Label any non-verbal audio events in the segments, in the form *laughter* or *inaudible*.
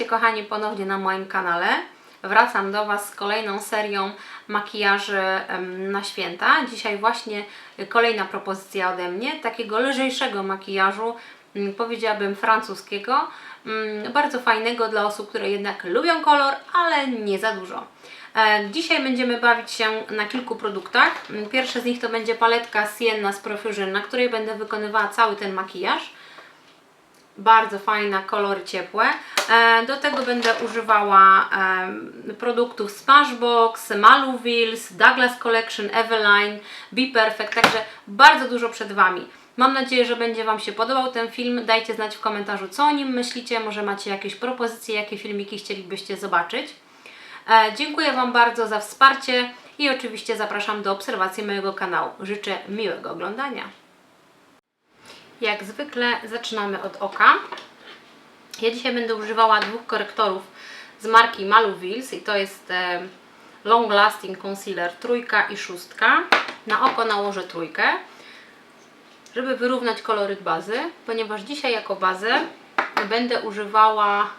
Witajcie kochani ponownie na moim kanale. Wracam do Was z kolejną serią makijaży na święta. Dzisiaj właśnie kolejna propozycja ode mnie, takiego lżejszego makijażu, mm, powiedziałabym francuskiego, mm, bardzo fajnego dla osób, które jednak lubią kolor, ale nie za dużo. E, Dzisiaj będziemy bawić się na kilku produktach. Mm, Pierwszy z nich to będzie paletka Sienna z Profusion, na której będę wykonywała cały ten makijaż bardzo fajna, kolory ciepłe. E, Do tego będę używała produktów Smashbox, Maluvils, Douglas Collection, Eveline, Be Perfect, także bardzo dużo przed Wami. Mam nadzieję, że będzie Wam się podobał ten film. Dajcie znać w komentarzu, co o nim myślicie. Może macie jakieś propozycje, jakie filmiki chcielibyście zobaczyć. E, Dziękuję Wam bardzo za wsparcie i oczywiście zapraszam do obserwacji mojego kanału. Życzę miłego oglądania. Jak zwykle zaczynamy od oka. Ja dzisiaj będę używała dwóch korektorów z marki Maluvils i to jest e, Long Lasting Concealer trójka i szóstka. Na oko nałożę trójkę, żeby wyrównać koloryt bazy, ponieważ dzisiaj jako bazę będę używała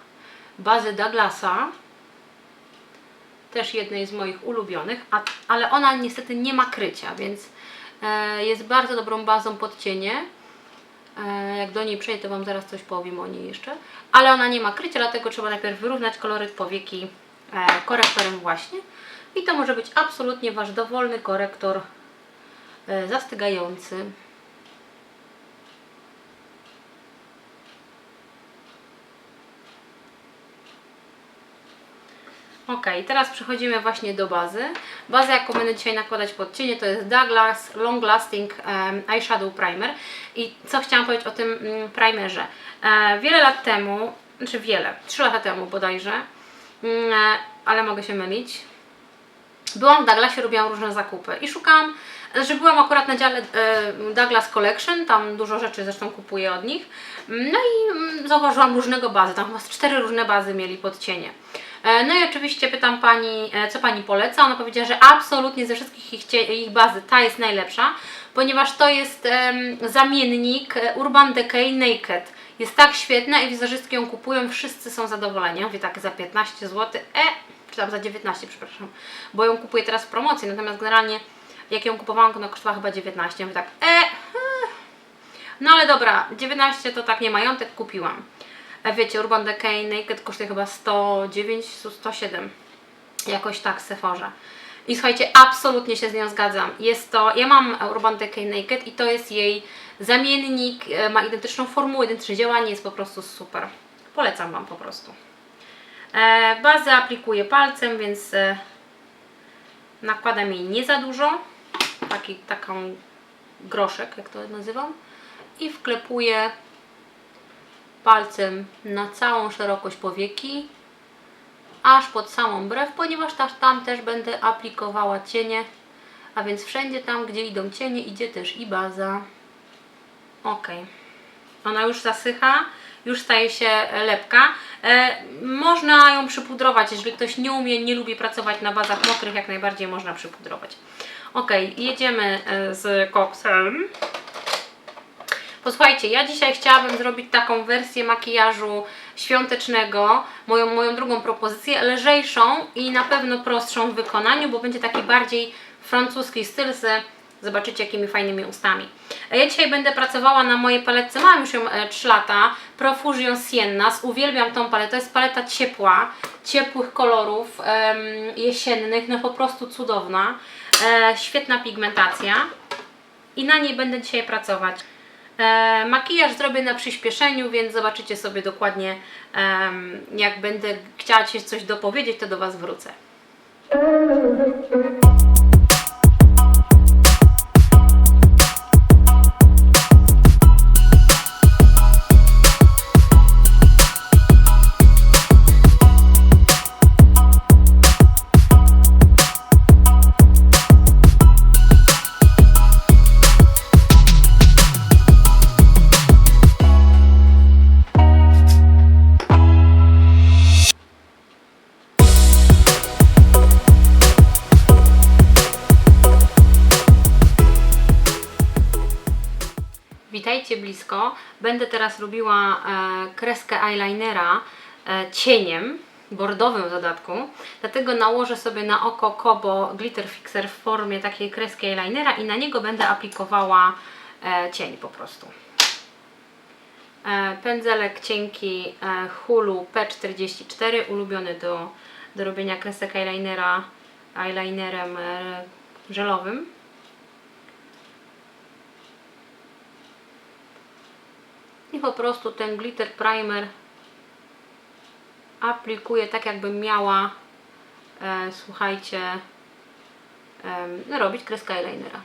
bazy Douglasa, też jednej z moich ulubionych, a, ale ona niestety nie ma krycia, więc e, jest bardzo dobrą bazą pod cienie. E, Jak do niej przejdę, to Wam zaraz coś powiem o niej jeszcze. Ale ona nie ma krycia, dlatego trzeba najpierw wyrównać koloryt powieki e, korektorem właśnie. I to może być absolutnie Wasz dowolny korektor e, zastygający. Ok, teraz przechodzimy właśnie do bazy. Baza, jaką będę dzisiaj nakładać pod cienie, to jest Douglas Long Lasting Eyeshadow Primer. I co chciałam powiedzieć o tym mm, primerze? E, wiele lat temu, znaczy wiele, 3 lata temu bodajże, mm, e, ale mogę się mylić, byłam w Douglasie, robiłam różne zakupy i szukałam, że byłam akurat na dziale e, Douglas Collection, tam dużo rzeczy zresztą kupuję od nich. No i mm, zauważyłam różnego bazy, tam chyba cztery różne bazy mieli pod cienie. E, No i oczywiście pytam pani, e, co pani poleca. Ona powiedziała, że absolutnie ze wszystkich ich, ich bazy ta jest najlepsza, ponieważ to jest zamiennik e, Urban Decay Naked. Jest tak świetna i wizerzystki ją kupują, wszyscy są zadowoleni. Mówię tak, za 15 zł, e, czy tam za 19, przepraszam, bo ją kupuję teraz w promocji, natomiast generalnie jak ją kupowałam, to kosztowała chyba 19. Ja mówię tak, e, hmm. no ale dobra, 19 to tak nie majątek, kupiłam. Wiecie, Urban Decay Naked kosztuje chyba 109, 107. Jakoś tak w Sephorze. I słuchajcie, absolutnie się z nią zgadzam. Jest to, ja mam Urban Decay Naked i to jest jej zamiennik, e, ma identyczną formułę, identyczne działanie, jest po prostu super. Polecam Wam po prostu. E, bazę aplikuję palcem, więc e, nakładam jej nie za dużo. Taki, taką groszek, jak to nazywam. I wklepuję palcem na całą szerokość powieki, aż pod samą brew, ponieważ ta- tam też będę aplikowała cienie, a więc wszędzie tam, gdzie idą cienie, idzie też i baza. Ok. Ona już zasycha, już staje się lepka. E, można ją przypudrować, jeżeli ktoś nie umie, nie lubi pracować na bazach mokrych, jak najbardziej można przypudrować. Ok, jedziemy e, z koksem. Posłuchajcie, ja dzisiaj chciałabym zrobić taką wersję makijażu świątecznego, moją, moją drugą propozycję, lżejszą i na pewno prostszą w wykonaniu, bo będzie taki bardziej francuski styl z, zobaczycie jakimi fajnymi ustami. A Ja dzisiaj będę pracowała na mojej paletce, mam już ją e, 3 lata, Profusion Siennas, uwielbiam tą paletę, to jest paleta ciepła, ciepłych kolorów, jesiennych, no po prostu cudowna, e, świetna pigmentacja i na niej będę dzisiaj pracować. E, makijaż zrobię na przyspieszeniu, więc zobaczycie sobie dokładnie, jak będę chciała Ci coś dopowiedzieć, to do Was wrócę. Będę teraz robiła e, kreskę eyelinera e, cieniem, bordowym w dodatku. Dlatego nałożę sobie na oko Kobo Glitter Fixer w formie takiej kreski eyelinera i na niego będę aplikowała e, cień po prostu. Pędzelek cienki Hulu P44, ulubiony do, do robienia kresek eyelinera eyelinerem żelowym. Po prostu ten glitter primer aplikuję tak jakbym miała e, słuchajcie e, robić kreskę eyelinera.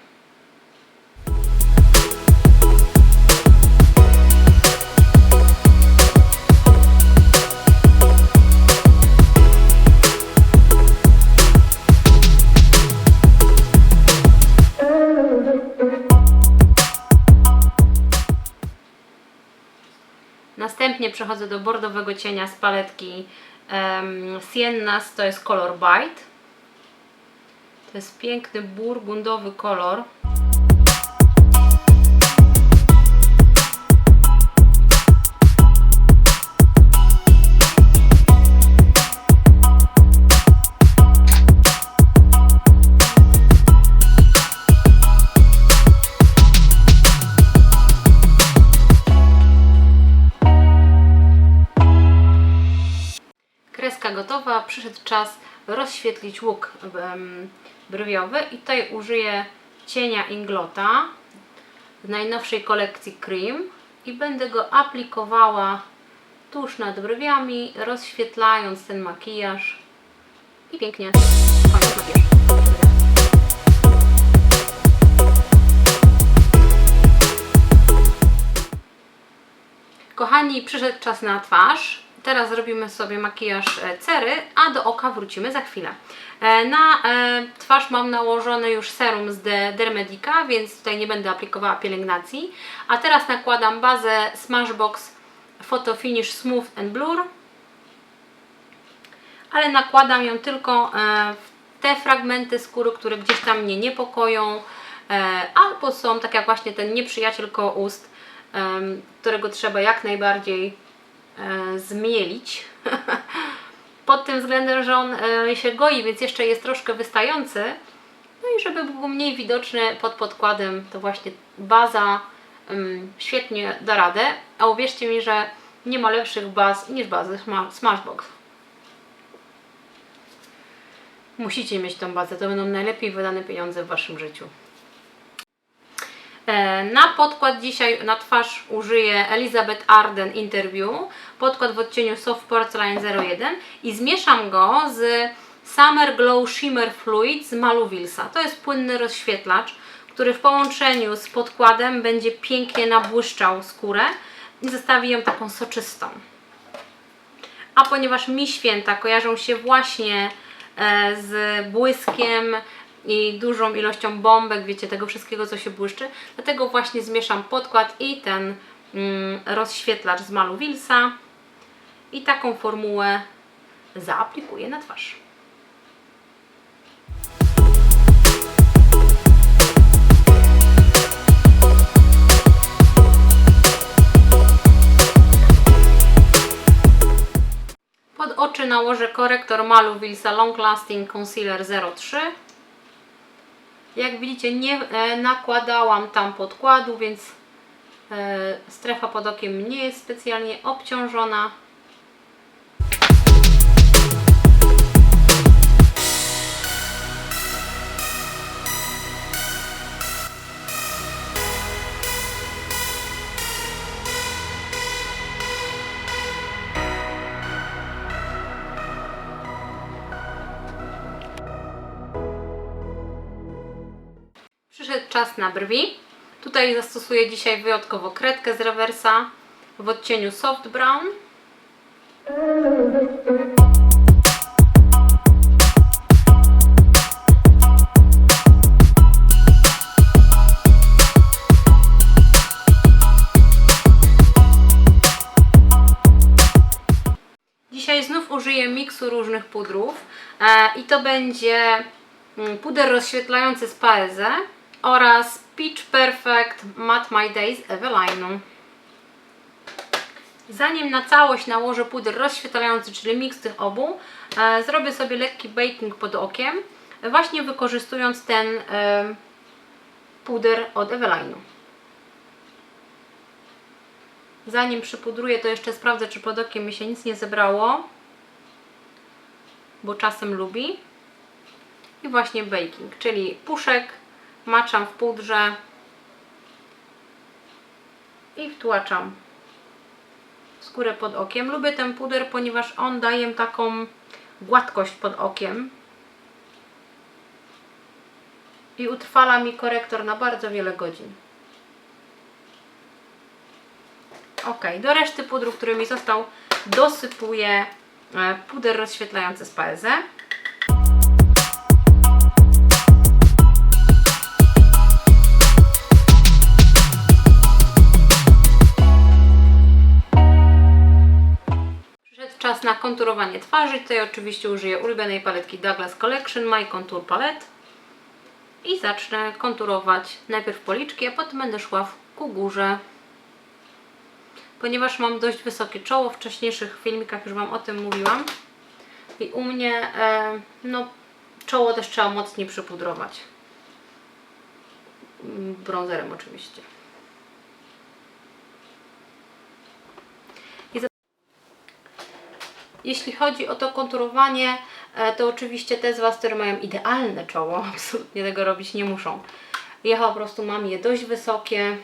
Następnie przechodzę do bordowego cienia z paletki um, Siennas, to jest kolor Bite. To jest piękny burgundowy kolor. Przyszedł czas rozświetlić łuk brwiowy i tutaj użyję cienia Inglota z najnowszej kolekcji Cream i będę go aplikowała tuż nad brwiami, rozświetlając ten makijaż i pięknie koniec makijażu. Kochani, przyszedł czas na twarz. Teraz zrobimy sobie makijaż e, cery, a do oka wrócimy za chwilę. E, Na e, twarz mam nałożony już serum z De- Dermedica, więc tutaj nie będę aplikowała pielęgnacji. A teraz nakładam bazę Smashbox Photo Finish Smooth and Blur. Ale nakładam ją tylko w te fragmenty skóry, które gdzieś tam mnie niepokoją, albo są tak jak właśnie ten nieprzyjaciel koło ust, którego trzeba jak najbardziej zmielić. *laughs* Pod tym względem, że on e, się goi, więc jeszcze jest troszkę wystający. No i żeby był mniej widoczny pod podkładem, to właśnie baza em, świetnie da radę. A uwierzcie mi, że nie ma lepszych baz niż bazy Sma- Smashbox. Musicie mieć tą bazę, to będą najlepiej wydane pieniądze w Waszym życiu. E, Na podkład dzisiaj na twarz użyję Elizabeth Arden Interview. Podkład w odcieniu Soft Porcelain 01 i zmieszam go z Summer Glow Shimmer Fluid z Malu Wilsa. To jest płynny rozświetlacz, który w połączeniu z podkładem będzie pięknie nabłyszczał skórę i zostawi ją taką soczystą. A ponieważ mi święta kojarzą się właśnie e, z błyskiem i dużą ilością bombek, wiecie, tego wszystkiego, co się błyszczy, dlatego właśnie zmieszam podkład i ten mm, rozświetlacz z Malu Wilsa i taką formułę zaaplikuję na twarz. Pod oczy nałożę korektor Malu Wilsa Long Lasting Concealer 03. Jak widzicie, nie e, nakładałam tam podkładu, więc e, strefa pod okiem nie jest specjalnie obciążona. Czas na brwi. Tutaj zastosuję dzisiaj wyjątkowo kredkę z rewersa w odcieniu soft brown. Dzisiaj znów użyję miksu różnych pudrów e, i to będzie mm, puder rozświetlający z Paese oraz Peach Perfect Matte My Days Evelyn'u. Zanim na całość nałożę puder rozświetlający, czyli miks tych obu, e, zrobię sobie lekki baking pod okiem, właśnie wykorzystując ten e, puder od Eveline'u. Zanim przypudruję, to jeszcze sprawdzę, czy pod okiem mi się nic nie zebrało, bo czasem lubi. I właśnie baking, czyli puszek maczam w pudrze i wtłaczam skórę pod okiem. Lubię ten puder, ponieważ on daje taką gładkość pod okiem i utrwala mi korektor na bardzo wiele godzin. Ok, do reszty pudru, który mi został, dosypuję e, puder rozświetlający z Paese. Czas na konturowanie twarzy. Tutaj oczywiście użyję ulubionej paletki Douglas Collection My Contour Palette i zacznę konturować najpierw policzki, a potem będę szła ku górze. Ponieważ mam dość wysokie czoło, w wcześniejszych filmikach już Wam o tym mówiłam i u mnie e, no, czoło też trzeba mocniej przypudrować. Mm, Bronzerem oczywiście. Jeśli chodzi o to konturowanie, e, to oczywiście te z Was, które mają idealne czoło, *laughs* absolutnie tego robić nie muszą. Ja po prostu mam je dość wysokie.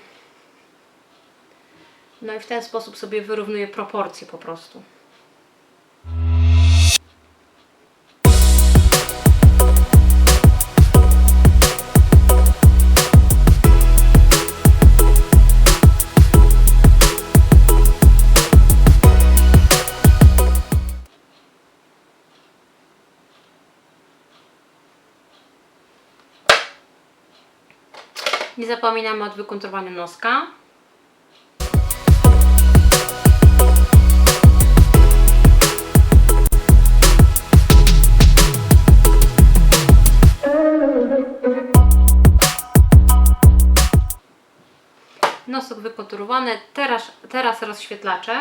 No i w ten sposób sobie wyrównuję proporcje po prostu. Zapominamy o wykonturowaniu noska. Nosek wykonturowany, teraz, teraz rozświetlacze.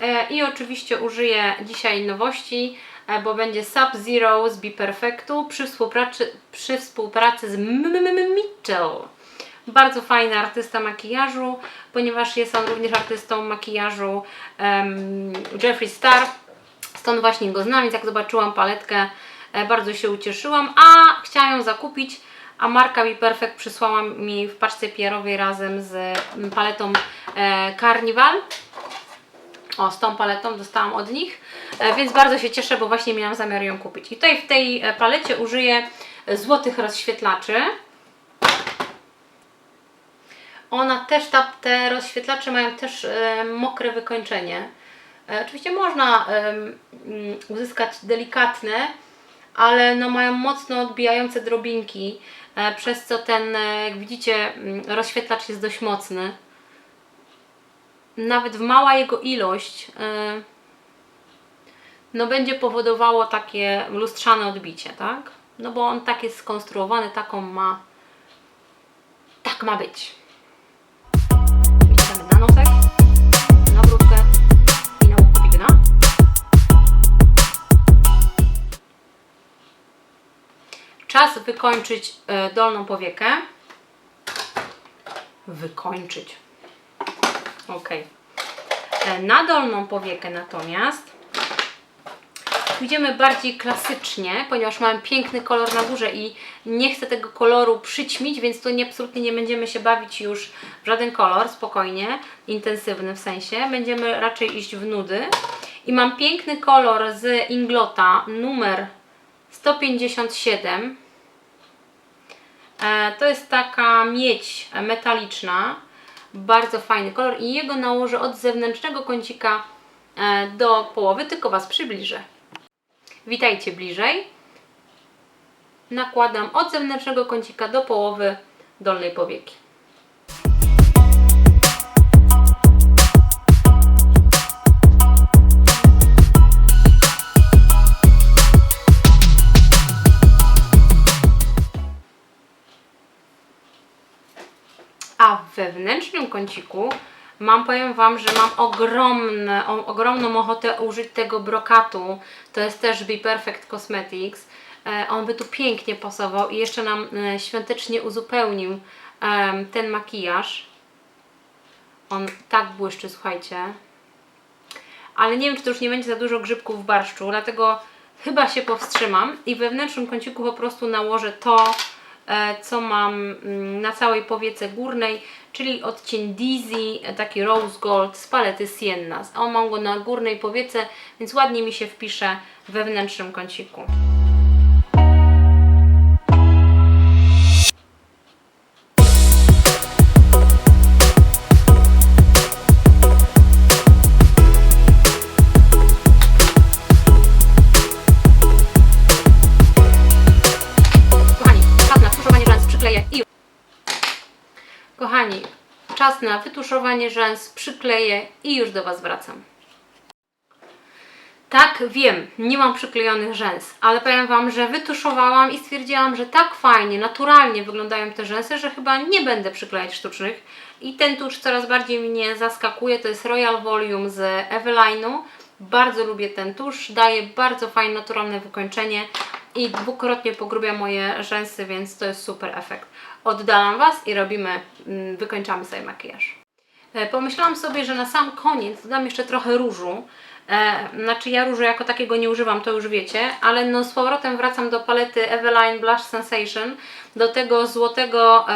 E, I oczywiście użyję dzisiaj nowości, e, bo będzie Sub-Zero z Be Perfectu przy współpracy, przy współpracy z M- M- M- Mitchell. Bardzo fajny artysta makijażu, ponieważ jest on również artystą makijażu em, Jeffree Star. Stąd właśnie go znam, więc jak zobaczyłam paletkę, e, bardzo się ucieszyłam, a chciałam ją zakupić, a marka Be Perfect przysłała mi w paczce PR-owej razem z paletą e, Carnival. O, z tą paletą dostałam od nich, e, więc bardzo się cieszę, bo właśnie miałam zamiar ją kupić. I tutaj w tej palecie użyję złotych rozświetlaczy. Ona też, ta, te rozświetlacze mają też e, mokre wykończenie. E, oczywiście można em, mm, uzyskać delikatne, ale no mają mocno odbijające drobinki, e, przez co ten, e, jak widzicie, mm, rozświetlacz jest dość mocny nawet w mała jego ilość no będzie powodowało takie lustrzane odbicie, tak? No bo on tak jest skonstruowany, taką ma tak ma być. Czas wykończyć yy, dolną powiekę. Wykończyć. Ok. E, Na dolną powiekę natomiast pójdziemy bardziej klasycznie, ponieważ mam piękny kolor na górze i nie chcę tego koloru przyćmić, więc tu nie, absolutnie nie będziemy się bawić już w żaden kolor, spokojnie, intensywny w sensie. Będziemy raczej iść w nudy. I mam piękny kolor z Inglota numer 157. E, To jest taka miedź metaliczna, bardzo fajny kolor i jego nałożę od zewnętrznego kącika e, do połowy, tylko Was przybliżę. Witajcie bliżej. Nakładam od zewnętrznego kącika do połowy dolnej powieki. Wewnętrznym kąciku Mam, powiem Wam, że mam ogromne, o, ogromną ochotę użyć tego brokatu. To jest też Be Perfect Cosmetics. E, on by tu pięknie pasował i jeszcze nam e, świątecznie uzupełnił em, ten makijaż. On tak błyszczy, słuchajcie. Ale nie wiem, czy to już nie będzie za dużo grzybków w barszczu, dlatego chyba się powstrzymam i we wnętrznym kąciku po prostu nałożę to, e, co mam mm, na całej powiece górnej, czyli odcień Dizzy, taki Rose Gold z palety Sienna. On mam go na górnej powiece, więc ładnie mi się wpisze we wnętrznym kąciku. Czas na wytuszowanie rzęs, przykleję i już do Was wracam. Tak, wiem, nie mam przyklejonych rzęs, ale powiem Wam, że wytuszowałam i stwierdziłam, że tak fajnie, naturalnie wyglądają te rzęsy, że chyba nie będę przyklejać sztucznych. I ten tusz coraz bardziej mnie zaskakuje, to jest Royal Volume z Eveline'u. Bardzo lubię ten tusz, daje bardzo fajne, naturalne wykończenie i dwukrotnie pogrubia moje rzęsy, więc to jest super efekt. Oddalam Was i robimy, mm, wykończamy sobie makijaż. E, Pomyślałam sobie, że na sam koniec dodam jeszcze trochę różu. E, znaczy ja różu jako takiego nie używam, to już wiecie, ale no z powrotem wracam do palety Eveline Blush Sensation, do tego złotego,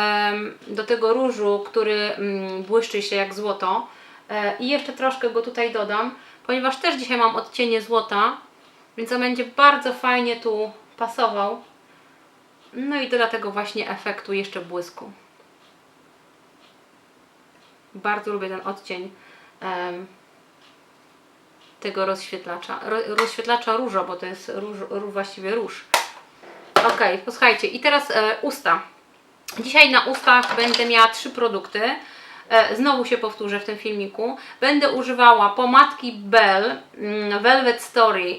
do tego różu, który mm, błyszczy się jak złoto. E, I jeszcze troszkę go tutaj dodam, ponieważ też dzisiaj mam odcienie złota, więc on będzie bardzo fajnie tu pasował. No i doda tego właśnie efektu jeszcze błysku. Bardzo lubię ten odcień em, tego rozświetlacza. Ro, rozświetlacza różo, bo to jest róż, właściwie róż. Ok, posłuchajcie. I teraz e, usta. Dzisiaj na ustach będę miała trzy produkty. E, Znowu się powtórzę w tym filmiku. Będę używała pomadki Bell mm, Velvet Story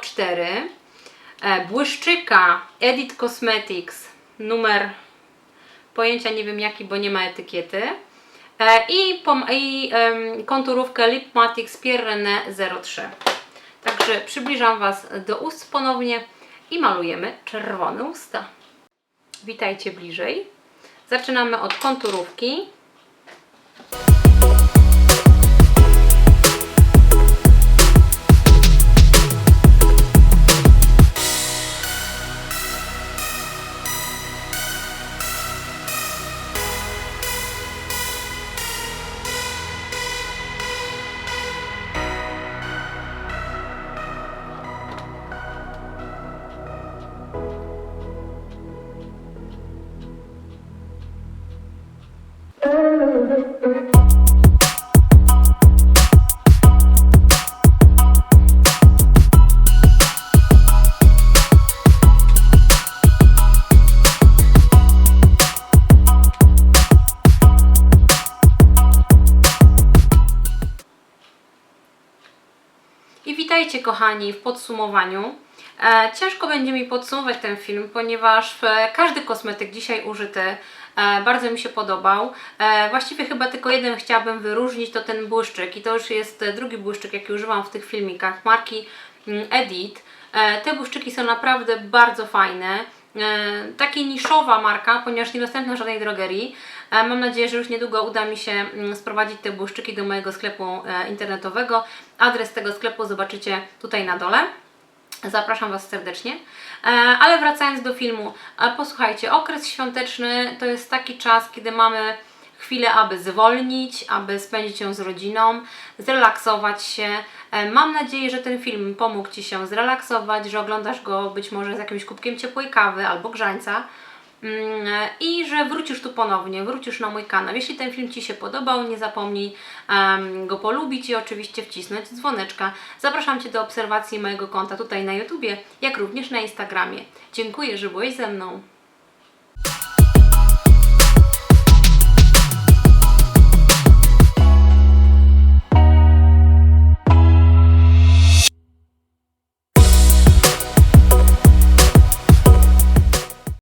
04, e, błyszczyka Edit Cosmetics numer pojęcia nie wiem jaki, bo nie ma etykiety. E, I, i em, konturówkę Lipmatic Pierrenne 03. Także przybliżam Was do ust ponownie i malujemy czerwone usta. Witajcie bliżej. Zaczynamy od konturówki. Kochani w podsumowaniu. E, ciężko będzie mi podsumować ten film, ponieważ e, każdy kosmetyk dzisiaj użyty e, bardzo mi się podobał. Właściwie chyba tylko jeden chciałabym wyróżnić, to ten błyszczyk i to już jest drugi błyszczyk, jaki używam w tych filmikach marki mm, Edit. Te błyszczyki są naprawdę bardzo fajne. Takie niszowa marka, ponieważ niedostępna w żadnej drogerii. Mam nadzieję, że już niedługo uda mi się mm, sprowadzić te błyszczyki do mojego sklepu e, internetowego. Adres tego sklepu zobaczycie tutaj na dole. Zapraszam Was serdecznie. E, Ale wracając do filmu, posłuchajcie, okres świąteczny to jest taki czas, kiedy mamy chwilę, aby zwolnić, aby spędzić ją z rodziną, zrelaksować się. E, Mam nadzieję, że ten film pomógł Ci się zrelaksować, że oglądasz go być może z jakimś kubkiem ciepłej kawy albo grzańca. Mm, i że wrócisz tu ponownie, wrócisz na mój kanał. Jeśli ten film Ci się podobał, nie zapomnij go polubić i oczywiście wcisnąć dzwoneczka. Zapraszam Cię do obserwacji mojego konta tutaj na YouTubie, jak również na Instagramie. Dziękuję, że byłeś ze mną.